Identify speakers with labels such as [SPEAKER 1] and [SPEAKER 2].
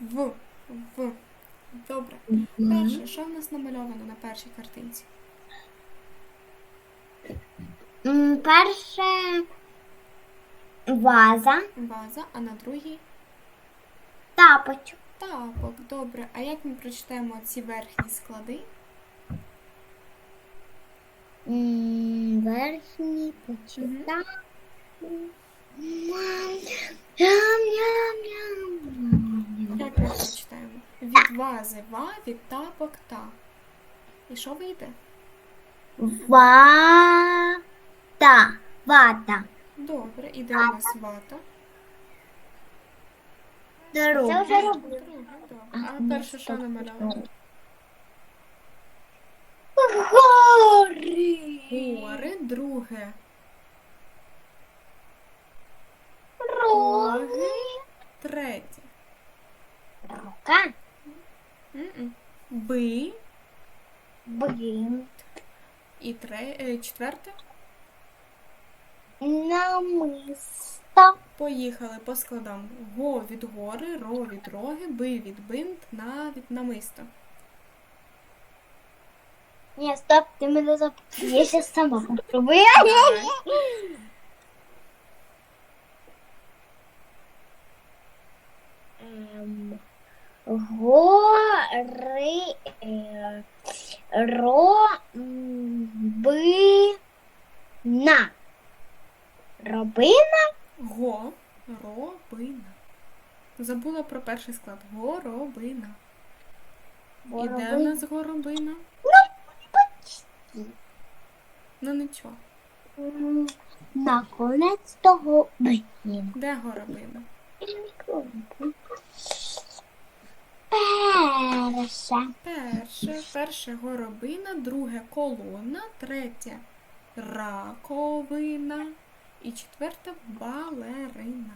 [SPEAKER 1] В. В. Добре. Перше, що в нас намальовано на першій картинці?
[SPEAKER 2] М, Перше ваза,
[SPEAKER 1] Ваза, а на другій
[SPEAKER 2] тапочок.
[SPEAKER 1] тапок. Добре. А як ми прочитаємо ці верхні склади?
[SPEAKER 2] М, Верхній почитав
[SPEAKER 1] ми прочитаємо? Від вази ва, від тапок та. І що вийде?
[SPEAKER 2] Вата. Вата.
[SPEAKER 1] Добре, і де у нас вата?
[SPEAKER 2] Дорога.
[SPEAKER 3] Це вже
[SPEAKER 1] добре. А перше, що намальовано?
[SPEAKER 2] Гори.
[SPEAKER 1] Гори, друге.
[SPEAKER 2] Роги,
[SPEAKER 1] третє.
[SPEAKER 2] Рука.
[SPEAKER 1] Би
[SPEAKER 2] Блин.
[SPEAKER 1] і тре... е, четверте.
[SPEAKER 2] Намисто.
[SPEAKER 1] Поїхали по складам. Го від гори, ро від роги, би від бинт, на від намиста.
[SPEAKER 2] Ні, стоп, ти мене зап... Я сейчас сама попробую. Ем, Гори. Е, Робина. Робина?
[SPEAKER 1] Го, робина. Забула про перший склад. Горобина. І де в нас горобина? Ну нічого.
[SPEAKER 2] М, Наконець того. Блін.
[SPEAKER 1] Де горобина?
[SPEAKER 2] Перша.
[SPEAKER 1] Перше, перше горобина, друге колона, третє раковина і четверте балерина.